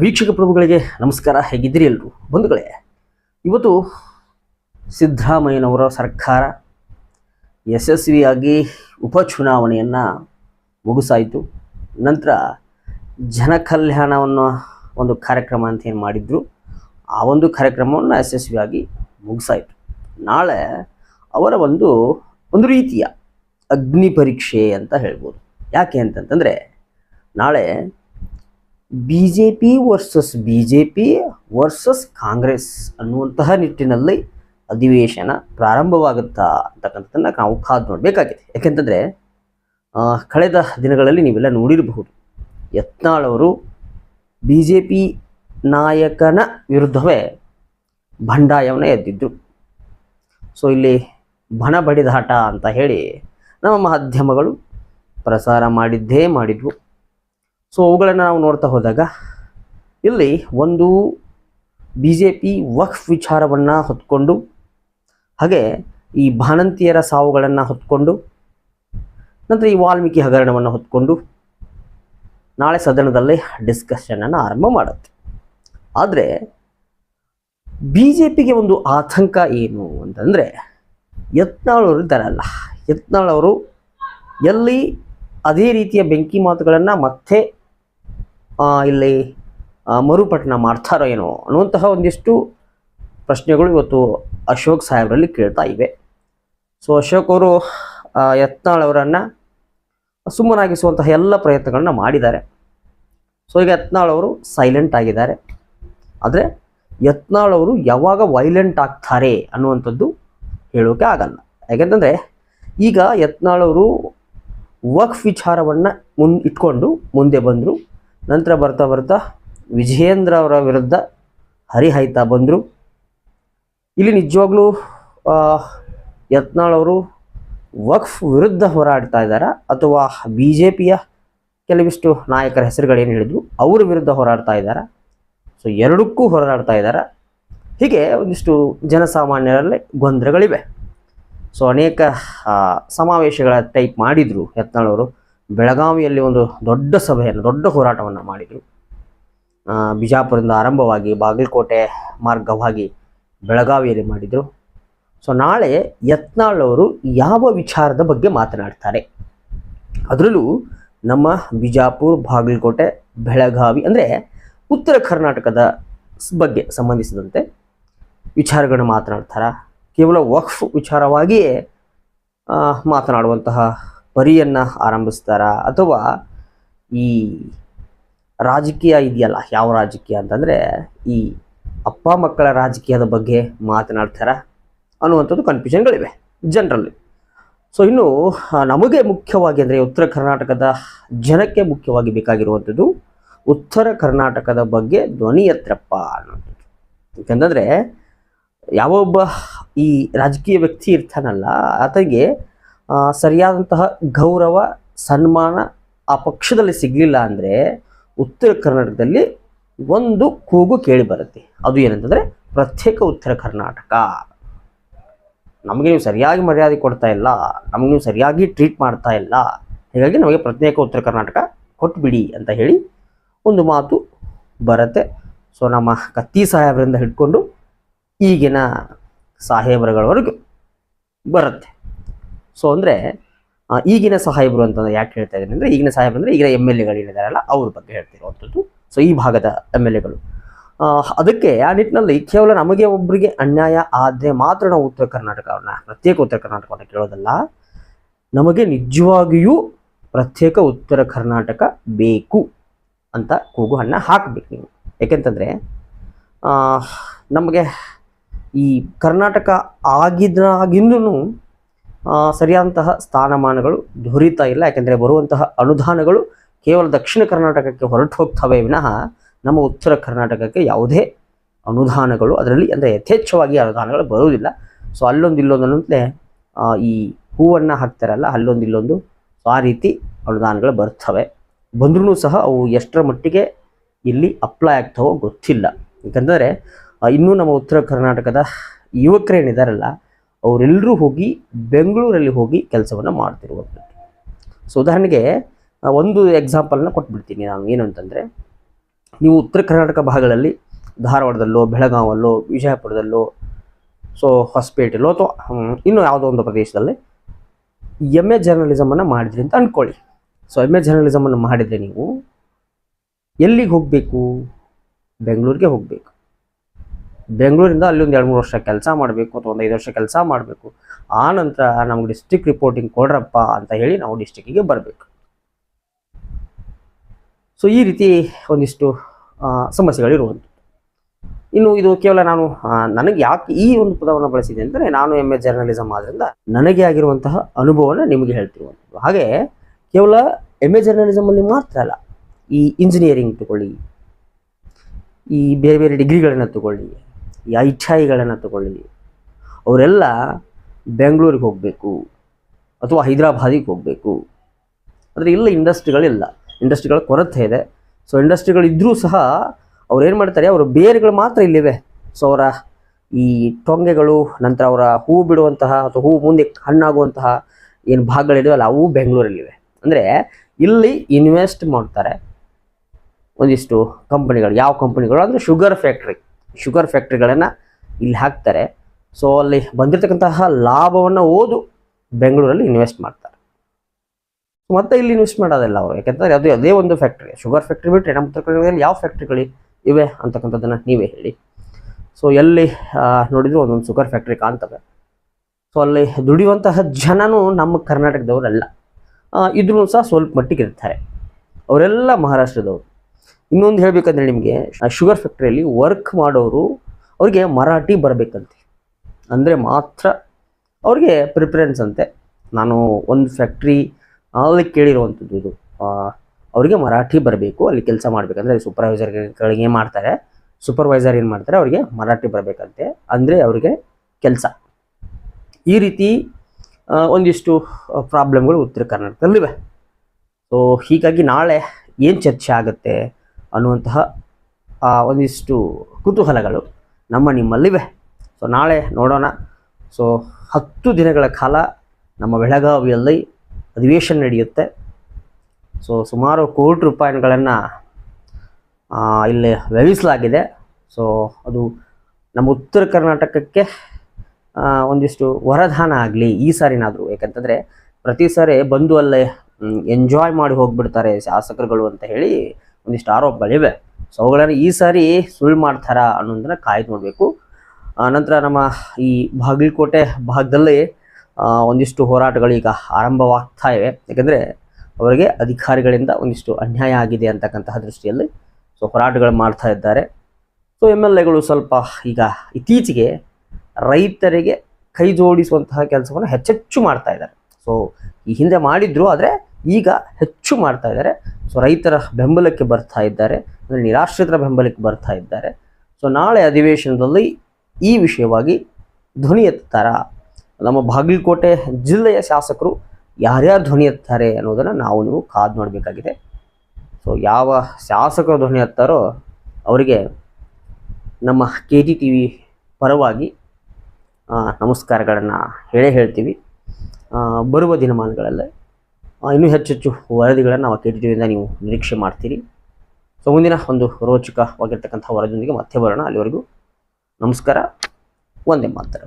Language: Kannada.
ವೀಕ್ಷಕ ಪ್ರಭುಗಳಿಗೆ ನಮಸ್ಕಾರ. ಹೇಗಿದ್ದೀರಿ ಎಲ್ಲರೂ ಬಂಧುಗಳೇ, ಇವತ್ತು ಸಿದ್ದರಾಮಯ್ಯನವರ ಸರ್ಕಾರ ಯಶಸ್ವಿಯಾಗಿ ಉಪಚುನಾವಣೆಯನ್ನು ಮುಗಿಸಾಯಿತು. ನಂತರ ಜನಕಲ್ಯಾಣವನ್ನು ಒಂದು ಕಾರ್ಯಕ್ರಮ ಅಂತ ಏನು ಮಾಡಿದ್ರು. ಆ ಒಂದು ಕಾರ್ಯಕ್ರಮವನ್ನು ಯಶಸ್ವಿಯಾಗಿ ಮುಗಿಸಾಯಿತು. ನಾಳೆ ಅವರ ಒಂದು ಒಂದು ರೀತಿಯ ಅಗ್ನಿ ಪರೀಕ್ಷೆ ಅಂತ ಹೇಳ್ಬೋದು. ಯಾಕೆ ಅಂತಂತಂದರೆ ನಾಳೆ B J P versus B J P versus Congress ಅನ್ನುವಂತಹ ನಿಟ್ಟಿನಲ್ಲಿ ಅಧಿವೇಶನ ಪ್ರಾರಂಭವಾಗುತ್ತಾ ಅಂತಕ್ಕಂಥದ್ದನ್ನು ನಾವು ಕಾದು ನೋಡಬೇಕಾಗಿದೆ. ಯಾಕೆಂತಂದರೆ ಕಳೆದ ದಿನಗಳಲ್ಲಿ ನೀವೆಲ್ಲ ನೋಡಿರಬಹುದು ಯತ್ನಾಳ್ ಅವರು ಬಿ ಜೆ ಪಿ ನಾಯಕನ ವಿರುದ್ಧವೇ ಬಂಡಾಯವನ್ನು ಎದ್ದಿದ್ದರು ಸೊ, ಇಲ್ಲಿ ಬಣ ಬಡಿದಾಟ ಅಂತ ಹೇಳಿ ನಮ್ಮ ಮಾಧ್ಯಮಗಳು ಪ್ರಸಾರ ಮಾಡಿದ್ದೇ ಮಾಡಿದ್ವು. ಸೊ ಅವುಗಳನ್ನು ನಾವು ನೋಡ್ತಾ ಹೋದಾಗ ಇಲ್ಲಿ ಒಂದು ಬಿ ಜೆ ಪಿ ವಕ್ಫ್ ವಿಚಾರವನ್ನು ಹೊತ್ಕೊಂಡು, ಹಾಗೆ ಈ ಭಾನಂತಿಯರ ಸಾವುಗಳನ್ನು ಹೊತ್ಕೊಂಡು, ನಂತರ ಈ ವಾಲ್ಮೀಕಿ ಹಗರಣವನ್ನು ಹೊತ್ಕೊಂಡು, ನಾಳೆ ಸದನದಲ್ಲಿ ಡಿಸ್ಕಷನನ್ನು ಆರಂಭ ಮಾಡುತ್ತೆ. ಆದರೆ ಬಿ ಜೆ ಪಿಗೆ ಒಂದು ಆತಂಕ ಏನು ಅಂತಂದರೆ ಯತ್ನಾಳ್ ಅವರು ಇದ್ದಾರಲ್ಲ ಯತ್ನಾಳ್ ಅವರು ಎಲ್ಲಿ ಅದೇ ರೀತಿಯ ಬೆಂಕಿ ಮಾತುಗಳನ್ನು ಮತ್ತೆ ಇಲ್ಲಿ ಮರುಪಟ್ಟಣ ಮಾಡ್ತಾರೋ ಏನೋ ಅನ್ನುವಂತಹ ಒಂದಿಷ್ಟು ಪ್ರಶ್ನೆಗಳು ಇವತ್ತು ಅಶೋಕ್ ಸಾಹೇಬರಲ್ಲಿ ಕೇಳ್ತಾ ಇವೆ. ಸೊ ಅಶೋಕ್ ಅವರು ಯತ್ನಾಳವರನ್ನು ಸುಮ್ಮನಾಗಿಸುವಂತಹ ಎಲ್ಲ ಪ್ರಯತ್ನಗಳನ್ನ ಮಾಡಿದ್ದಾರೆ. ಸೊ ಈಗ ಯತ್ನಾಳ್ ಅವರು ಸೈಲೆಂಟ್ ಆಗಿದ್ದಾರೆ. ಆದರೆ ಯತ್ನಾಳ್ ಅವರು ಯಾವಾಗ ವೈಲೆಂಟ್ ಆಗ್ತಾರೆ ಅನ್ನುವಂಥದ್ದು ಹೇಳೋಕೆ ಆಗಲ್ಲ. ಯಾಕೆಂತಂದರೆ ಈಗ ಯತ್ನಾಳ್ ಅವರು ವಕ್ಫ್ ವಿಚಾರವನ್ನು ಮುನ್, ಇಟ್ಕೊಂಡು ಮುಂದೆ ಬಂದರು. ನಂತರ ಬರ್ತಾ ಬರ್ತಾ ವಿಜಯೇಂದ್ರ ಅವರ ವಿರುದ್ಧ ಹರಿಹಾಯ್ತಾ ಬಂದರು. ಇಲ್ಲಿ ನಿಜವಾಗ್ಲೂ ಯತ್ನಾಳವರು ವಕ್ಫ್ ವಿರುದ್ಧ ಹೋರಾಡ್ತಾ ಇದ್ದಾರೆ? ಅಥವಾ ಬಿ ಜೆ ಪಿಯ ಕೆಲವಿಷ್ಟು ನಾಯಕರ ಹೆಸರುಗಳೇನು ಹೇಳಿದ್ರು, ಅವ್ರ ವಿರುದ್ಧ ಹೋರಾಡ್ತಾ ಇದ್ದಾರೆ? ಸೊ ಎರಡಕ್ಕೂ ಹೋರಾಡ್ತಾ ಇದ್ದಾರೆ? ಹೀಗೆ ಒಂದಿಷ್ಟು ಜನಸಾಮಾನ್ಯರಲ್ಲಿ ಗೊಂದಲಗಳಿವೆ. ಸೊ ಅನೇಕ ಸಮಾವೇಶಗಳ ಟೈಪ್ ಮಾಡಿದರು ಯತ್ನಾಳ್ ಅವರು. ಬೆಳಗಾವಿಯಲ್ಲಿ ಒಂದು ದೊಡ್ಡ ಸಭೆಯನ್ನು, ದೊಡ್ಡ ಹೋರಾಟವನ್ನು ಮಾಡಿದರು. ಬಿಜಾಪುರದಿಂದ ಆರಂಭವಾಗಿ ಬಾಗಲಕೋಟೆ ಮಾರ್ಗವಾಗಿ ಬೆಳಗಾವಿಯಲ್ಲಿ ಮಾಡಿದರು. ಸೊ ನಾಳೆ ಯತ್ನಾಳ್ ಅವರು ಯಾವ ವಿಚಾರದ ಬಗ್ಗೆ ಮಾತನಾಡ್ತಾರೆ? ಅದರಲ್ಲೂ ನಮ್ಮ ಬಿಜಾಪುರ, ಬಾಗಲಕೋಟೆ, ಬೆಳಗಾವಿ ಅಂದರೆ ಉತ್ತರ ಕರ್ನಾಟಕದ ಬಗ್ಗೆ ಸಂಬಂಧಿಸಿದಂತೆ ವಿಚಾರಗಳನ್ನು ಮಾತನಾಡ್ತಾರ? ಕೇವಲ ವಕ್ಫ್ ವಿಚಾರವಾಗಿಯೇ ಮಾತನಾಡುವಂತಹ ಪರಿಯನ್ನು ಆರಂಭಿಸ್ತಾರ? ಅಥವಾ ಈ ರಾಜಕೀಯ ಇದೆಯಲ್ಲ, ಯಾವ ರಾಜಕೀಯ ಅಂತಂದರೆ, ಈ ಅಪ್ಪ ಮಕ್ಕಳ ರಾಜಕೀಯದ ಬಗ್ಗೆ ಮಾತನಾಡ್ತಾರ? ಅನ್ನುವಂಥದ್ದು ಕನ್ಫ್ಯೂಷನ್ಗಳಿವೆ ಜನರಲ್ಲಿ ಸೊ ಇನ್ನು ನಮಗೆ ಮುಖ್ಯವಾಗಿ ಅಂದರೆ ಉತ್ತರ ಕರ್ನಾಟಕದ ಜನಕ್ಕೆ ಮುಖ್ಯವಾಗಿ ಬೇಕಾಗಿರುವಂಥದ್ದು ಉತ್ತರ ಕರ್ನಾಟಕದ ಬಗ್ಗೆ ಧ್ವನಿ ಎತ್ತರಪ್ಪ ಅನ್ನೋಂಥದ್ದು ಯಾಕಂತಂದರೆ, ಯಾವೊಬ್ಬ ಈ ರಾಜಕೀಯ ವ್ಯಕ್ತಿ ಇರ್ತಾನಲ್ಲ ಆತನಿಗೆ ಸರಿಯಾದಂತಹ ಗೌರವ, ಸನ್ಮಾನ ಆ ಪಕ್ಷದಲ್ಲಿ ಸಿಗಲಿಲ್ಲ ಅಂದರೆ ಉತ್ತರ ಕರ್ನಾಟಕದಲ್ಲಿ ಒಂದು ಕೂಗು ಕೇಳಿ ಬರುತ್ತೆ. ಅದು ಏನಂತಂದರೆ ಪ್ರತ್ಯೇಕ ಉತ್ತರ ಕರ್ನಾಟಕ. ನಮಗೆ ನೀವು ಸರಿಯಾಗಿ ಮರ್ಯಾದೆ ಕೊಡ್ತಾ ಇಲ್ಲ, ನಮಗೆ ನೀವು ಸರಿಯಾಗಿ ಟ್ರೀಟ್ ಮಾಡ್ತಾ ಇಲ್ಲ, ಹೀಗಾಗಿ ನಮಗೆ ಪ್ರತ್ಯೇಕ ಉತ್ತರ ಕರ್ನಾಟಕ ಕೊಟ್ಟುಬಿಡಿ ಅಂತ ಹೇಳಿ ಒಂದು ಮಾತು ಬರುತ್ತೆ. ಸೊ ನಮ್ಮ ಕತ್ತಿ ಸಾಹೇಬರಿಂದ ಹಿಡ್ಕೊಂಡು ಈಗಿನ ಸಾಹೇಬರುಗಳವರೆಗೂ ಬರುತ್ತೆ. ಸೊ ಅಂದರೆ ಈಗಿನ ಸಾಹೇಬರು ಅಂತ ಯಾಕೆ ಹೇಳ್ತಾ ಇದ್ದೀನಿ ಅಂದರೆ, ಈಗಿನ ಸಾಹೇಬರು ಅಂದರೆ ಈಗಿನ ಎಂ ಎಲ್ ಎಗಳಿದ್ದಾರಲ್ಲ ಅವ್ರ ಬಗ್ಗೆ ಹೇಳ್ತಿರುವಂಥದ್ದು ಸೊ ಈ ಭಾಗದ ಎಂ ಎಲ್ ಎಗಳು. ಅದಕ್ಕೆ ಆ ನಿಟ್ಟಿನಲ್ಲಿ ಕೇವಲ ನಮಗೆ ಒಬ್ಬರಿಗೆ ಅನ್ಯಾಯ ಆದರೆ ಮಾತ್ರ ನಾವು ಉತ್ತರ ಕರ್ನಾಟಕವನ್ನು ಪ್ರತ್ಯೇಕ ಉತ್ತರ ಕರ್ನಾಟಕವನ್ನು ಕೇಳೋದಲ್ಲ. ನಮಗೆ ನಿಜವಾಗಿಯೂ ಪ್ರತ್ಯೇಕ ಉತ್ತರ ಕರ್ನಾಟಕ ಬೇಕು ಅಂತ ಕೂಗು ಹಣ್ಣ ಹಾಕಬೇಕು ನೀವು. ಯಾಕೆಂತಂದರೆ ನಮಗೆ ಈ ಕರ್ನಾಟಕ ಆಗಿದ್ದಾಗಿಂದೂ ಸರಿಯಾದಂತಹ ಸ್ಥಾನಮಾನಗಳು ದೊರೀತಾ ಇಲ್ಲ. ಯಾಕೆಂದರೆ ಬರುವಂತಹ ಅನುದಾನಗಳು ಕೇವಲ ದಕ್ಷಿಣ ಕರ್ನಾಟಕಕ್ಕೆ ಹೊರಟು ಹೋಗ್ತವೆ ವಿನಃ ನಮ್ಮ ಉತ್ತರ ಕರ್ನಾಟಕಕ್ಕೆ ಯಾವುದೇ ಅನುದಾನಗಳು ಅದರಲ್ಲಿ ಅಂದರೆ ಯಥೇಚ್ಛವಾಗಿ ಅನುದಾನಗಳು ಬರುವುದಿಲ್ಲ. ಸೊ ಅಲ್ಲೊಂದು ಇಲ್ಲೊಂದು ಅನ್ನೋಂತಲೇ ಈ ಹೂವನ್ನು ಹಾಕ್ತಾರಲ್ಲ, ಅಲ್ಲೊಂದು ಇಲ್ಲೊಂದು ಆ ರೀತಿ ಅನುದಾನಗಳು ಬರ್ತವೆ. ಬಂದ್ರೂ ಸಹ ಅವು ಎಷ್ಟರ ಮಟ್ಟಿಗೆ ಇಲ್ಲಿ ಅಪ್ಲೈ ಆಗ್ತವೋ ಗೊತ್ತಿಲ್ಲ. ಯಾಕಂದರೆ ಇನ್ನೂ ನಮ್ಮ ಉತ್ತರ ಕರ್ನಾಟಕದ ಯುವಕರೇನಿದಾರಲ್ಲ ಅವರೆಲ್ಲರೂ ಹೋಗಿ ಬೆಂಗಳೂರಲ್ಲಿ ಹೋಗಿ ಕೆಲಸವನ್ನು ಮಾಡ್ತಿರುವಂಥದ್ದು ಸೊ ಉದಾಹರಣೆಗೆ ಒಂದು ಎಕ್ಸಾಂಪಲ್ನ ಕೊಟ್ಬಿಡ್ತೀನಿ ನಾನು. ಏನು ಅಂತಂದರೆ, ನೀವು ಉತ್ತರ ಕರ್ನಾಟಕ ಭಾಗಗಳಲ್ಲಿ ಧಾರವಾಡದಲ್ಲೋ, ಬೆಳಗಾವಲ್ಲೋ, ವಿಜಯಪುರದಲ್ಲೋ, ಸೊ, ಹೊಸಪೇಟೆಲ್ಲೋ ಅಥವಾ ಇನ್ನೂ ಯಾವುದೋ ಒಂದು ಪ್ರದೇಶದಲ್ಲಿ ಎಂ ಎ ಜರ್ನಲಿಸಮನ್ನು ಮಾಡಿದ್ರಿ ಅಂತ ಅಂದ್ಕೊಳ್ಳಿ ಸೊ ಎಂ ಎ ಜರ್ನಲಿಸಮನ್ನು ಮಾಡಿದರೆ ನೀವು ಎಲ್ಲಿಗೆ ಹೋಗಬೇಕು? ಬೆಂಗಳೂರಿಗೆ ಹೋಗಬೇಕು. ಬೆಂಗಳೂರಿಂದ ಅಲ್ಲಿ ಒಂದು ಎರಡು ಮೂರು ವರ್ಷ ಕೆಲಸ ಮಾಡಬೇಕು ಅಥವಾ ಒಂದು ಐದು ವರ್ಷ ಕೆಲಸ ಮಾಡಬೇಕು. ಆ ನಂತರ ನಮ್ಗೆ ಡಿಸ್ಟಿಕ್ ರಿಪೋರ್ಟಿಂಗ್ ಕೊಡ್ರಪ್ಪ ಅಂತ ಹೇಳಿ ನಾವು ಡಿಸ್ಟಿಕ್ಕಿಗೆ ಬರಬೇಕು. ಸೊ ಈ ರೀತಿ ಒಂದಿಷ್ಟು ಸಮಸ್ಯೆಗಳಿರುವಂಥದ್ದು ಇನ್ನು ಇದು ಕೇವಲ ನಾನು ನನಗೆ ಯಾಕೆ ಈ ಒಂದು ಪದವನ್ನು ಬಳಸಿದೆ ಅಂದರೆ ನಾನು ಎಂ ಎ ಜರ್ನಲಿಸಮ್ ಆದ್ದರಿಂದ ನನಗೆ ಆಗಿರುವಂತಹ ಅನುಭವನ ನಿಮಗೆ ಹೇಳ್ತಿರುವಂಥದ್ದು. ಹಾಗೆ ಕೇವಲ ಎಂ ಎ ಜರ್ನಲಿಸಮಲ್ಲಿ ಮಾತ್ರ ಅಲ್ಲ, ಈ ಇಂಜಿನಿಯರಿಂಗ್ ತಗೊಳ್ಳಿ, ಈ ಬೇರೆ ಬೇರೆ ಡಿಗ್ರಿಗಳನ್ನು ತಗೊಳ್ಳಿ ಈ ಐ ಟಿ ತಗೊಳ್ಳಿ ಅವರೆಲ್ಲ ಬೆಂಗಳೂರಿಗೆ ಹೋಗಬೇಕು ಅಥವಾ ಹೈದರಾಬಾದಿಗೆ ಹೋಗಬೇಕು. ಆದರೆ ಇಲ್ಲ ಇಂಡಸ್ಟ್ರಿಗಳಿಲ್ಲ ಇಂಡಸ್ಟ್ರಿಗಳ ಕೊರತೆ ಇದೆ. ಸೊ ಇಂಡಸ್ಟ್ರಿಗಳಿದ್ದರೂ ಸಹ ಅವ್ರು ಏನು ಮಾಡ್ತಾರೆ, ಅವರ ಬೇರುಗಳು ಮಾತ್ರ ಇಲ್ಲಿವೆ. ಸೊ ಅವರ ಈ ಟೊಂಗೆಗಳು, ನಂತರ ಅವರ ಹೂ ಬಿಡುವಂತಹ ಅಥವಾ ಹೂ ಮುಂದೆ ಹಣ್ಣಾಗುವಂತಹ ಏನು ಭಾಗಗಳಿದೆಯಲ್ಲ ಅವು ಬೆಂಗಳೂರಲ್ಲಿವೆ. ಅಂದರೆ ಇಲ್ಲಿ ಇನ್ವೆಸ್ಟ್ ಮಾಡ್ತಾರೆ ಒಂದಿಷ್ಟು ಕಂಪನಿಗಳು. ಯಾವ ಕಂಪನಿಗಳು? ಅಂದರೆ ಶುಗರ್ ಫ್ಯಾಕ್ಟ್ರಿ. ಶುಗರ್ ಫ್ಯಾಕ್ಟ್ರಿಗಳನ್ನು ಇಲ್ಲಿ ಹಾಕ್ತಾರೆ. ಸೊ ಅಲ್ಲಿ ಬಂದಿರತಕ್ಕಂತಹ ಲಾಭವನ್ನು ಓದು ಬೆಂಗಳೂರಲ್ಲಿ ಇನ್ವೆಸ್ಟ್ ಮಾಡ್ತಾರೆ. ಮತ್ತೆ ಇಲ್ಲಿ ಇನ್ವೆಸ್ಟ್ ಮಾಡೋದಿಲ್ಲ ಅವರು. ಯಾಕೆಂದರೆ ಅದು ಅದೇ ಒಂದು ಫ್ಯಾಕ್ಟ್ರಿ ಶುಗರ್ ಫ್ಯಾಕ್ಟ್ರಿ ಬಿಟ್ಟರೆ ನಮ್ಮ ಯಾವ ಫ್ಯಾಕ್ಟ್ರಿಗಳು ಇವೆ ಅಂತಕ್ಕಂಥದ್ದನ್ನು ನೀವೇ ಹೇಳಿ. ಸೊ ಎಲ್ಲಿ ನೋಡಿದ್ರು ಒಂದೊಂದು ಶುಗರ್ ಫ್ಯಾಕ್ಟ್ರಿ ಕಾಣ್ತವೆ. ಸೊ ಅಲ್ಲಿ ದುಡಿಯುವಂತಹ ಜನನೂ ನಮ್ಮ ಕರ್ನಾಟಕದವರಲ್ಲ. ಇದ್ರೂ ಸಹ ಸ್ವಲ್ಪ ಮಟ್ಟಿಗೆ ಇರ್ತಾರೆ. ಅವರೆಲ್ಲ ಮಹಾರಾಷ್ಟ್ರದವರು. ಇನ್ನೊಂದು ಹೇಳಬೇಕಂದ್ರೆ ನಿಮಗೆ ಶುಗರ್ ಫ್ಯಾಕ್ಟ್ರಿಯಲ್ಲಿ ವರ್ಕ್ ಮಾಡೋರು ಅವ್ರಿಗೆ ಮರಾಠಿ ಬರಬೇಕಂತೆ. ಅಂದರೆ ಮಾತ್ರ ಅವ್ರಿಗೆ ಪ್ರಿಫರೆನ್ಸ್ ಅಂತೆ. ನಾನು ಒಂದು ಫ್ಯಾಕ್ಟ್ರಿ ಅಲ್ಲಿ ಕೇಳಿರುವಂಥದ್ದು ಇದು. ಅವರಿಗೆ ಮರಾಠಿ ಬರಬೇಕು, ಅಲ್ಲಿ ಕೆಲಸ ಮಾಡಬೇಕಂದ್ರೆ ಸೂಪರ್ವೈಸರ್ಗಳಿಗೆ ಏನು ಮಾಡ್ತಾರೆ. ಸೂಪರ್ವೈಸರ್ ಏನು ಮಾಡ್ತಾರೆ, ಅವರಿಗೆ ಮರಾಠಿ ಬರಬೇಕಂತೆ. ಅಂದರೆ ಅವರಿಗೆ ಕೆಲಸ. ಈ ರೀತಿ ಒಂದಿಷ್ಟು ಪ್ರಾಬ್ಲಮ್ಗಳು ಉತ್ತರ ಕರ್ನಾಟಕದಲ್ಲಿವೆ. ಸೊ ಹೀಗಾಗಿ ನಾಳೆ ಏನು ಚರ್ಚೆ ಆಗುತ್ತೆ? ಅನ್ನುವಂತಹ ಒಂದಿಷ್ಟು ಕುತೂಹಲಗಳು ನಮ್ಮ ನಿಮ್ಮಲ್ಲಿವೆ. ಸೊ ನಾಳೆ ನೋಡೋಣ. ಸೊ ಹತ್ತು ದಿನಗಳ ಕಾಲ ನಮ್ಮ ಬೆಳಗಾವಿಯಲ್ಲಿ ಅಧಿವೇಶನ ನಡೆಯುತ್ತೆ. ಸೊ ಸುಮಾರು ಕೋಟಿ ರೂಪಾಯಿಗಳನ್ನು ಇಲ್ಲಿ ವ್ಯಯಿಸಲಾಗಿದೆ. ಸೊ ಅದು ನಮ್ಮ ಉತ್ತರ ಕರ್ನಾಟಕಕ್ಕೆ ಒಂದಿಷ್ಟು ವರದಾನ ಆಗಲಿ ಈ ಸಾರಿನಾದರೂ. ಯಾಕಂತಂದರೆ ಪ್ರತಿ ಸಾರಿ ಬಂದು ಅಲ್ಲೇ ಎಂಜಾಯ್ ಮಾಡಿ ಹೋಗ್ಬಿಡ್ತಾರೆ ಶಾಸಕರುಗಳು ಅಂತ ಹೇಳಿ ಒಂದಿಷ್ಟು ಆರೋಪಗಳಿವೆ. ಸೊ ಅವುಗಳನ್ನು ಈ ಸಾರಿ ಸುಳ್ಳು ಮಾಡ್ತಾರ ಅನ್ನೋದನ್ನ ಕಾಯ್ದು ನೋಡಬೇಕು. ನಂತರ ನಮ್ಮ ಈ ಬಾಗಲಕೋಟೆ ಭಾಗದಲ್ಲಿ ಒಂದಿಷ್ಟು ಹೋರಾಟಗಳು ಈಗ ಆರಂಭವಾಗ್ತಾ ಇವೆ. ಯಾಕಂದರೆ ಅವರಿಗೆ ಅಧಿಕಾರಿಗಳಿಂದ ಒಂದಿಷ್ಟು ಅನ್ಯಾಯ ಆಗಿದೆ ಅಂತಕ್ಕಂತಹ ದೃಷ್ಟಿಯಲ್ಲಿ ಸೊ ಹೋರಾಟಗಳು ಮಾಡ್ತಾ ಇದ್ದಾರೆ. ಸೊ ಎಂ ಎಲ್ ಎಗಳು ಸ್ವಲ್ಪ ಈಗ ಇತ್ತೀಚೆಗೆ ರೈತರಿಗೆ ಕೈ ಜೋಡಿಸುವಂತಹ ಕೆಲಸವನ್ನು ಹೆಚ್ಚೆಚ್ಚು ಮಾಡ್ತಾ ಇದ್ದಾರೆ. ಸೊ ಈ ಹಿಂದೆ ಮಾಡಿದ್ರು, ಆದರೆ ಈಗ ಹೆಚ್ಚು ಮಾಡ್ತಾ ಇದ್ದಾರೆ. ಸೊ ರೈತರ ಬೆಂಬಲಕ್ಕೆ ಬರ್ತಾ ಇದ್ದಾರೆ. ಅಂದರೆ ನಿರಾಶ್ರಿತರ ಬೆಂಬಲಕ್ಕೆ ಬರ್ತಾ ಇದ್ದಾರೆ. ಸೊ ನಾಳೆ ಅಧಿವೇಶನದಲ್ಲಿ ಈ ವಿಷಯವಾಗಿ ಧ್ವನಿ ಎತ್ತಾರ ನಮ್ಮ ಬಾಗಲಕೋಟೆ ಜಿಲ್ಲೆಯ ಶಾಸಕರು ಯಾರ್ಯಾರು ಧ್ವನಿ ಎತ್ತಾರೆ ಅನ್ನೋದನ್ನು ನಾವು ನೀವು ಕಾದು ನೋಡಬೇಕಾಗಿದೆ. ಸೊ ಯಾವ ಶಾಸಕರು ಧ್ವನಿ ಎತ್ತಾರೋ ಅವರಿಗೆ ನಮ್ಮ ಕೆ ಜಿ ಟಿ ವಿ ಪರವಾಗಿ ನಮಸ್ಕಾರಗಳನ್ನು ಹೇಳೇ ಹೇಳ್ತೀವಿ. ಬರುವ ದಿನಮಾನಗಳಲ್ಲಿ ಆ, ಹೆಚ್ಚು ಹೆಚ್ಚು ವರದಿಗಳನ್ನು ನಾವು ಟಿ ನೀವು ನಿರೀಕ್ಷೆ ಮಾಡ್ತೀರಿ. ಸೊ ಮುಂದಿನ ಒಂದು ರೋಚಕವಾಗಿರ್ತಕ್ಕಂಥ ವರದಿಯೊಂದಿಗೆ ಮತ್ತೆ ಬರೋಣ. ಅಲ್ಲಿವರೆಗೂ ನಮಸ್ಕಾರ. ಒಂದೇ ಮಾತ್ರ.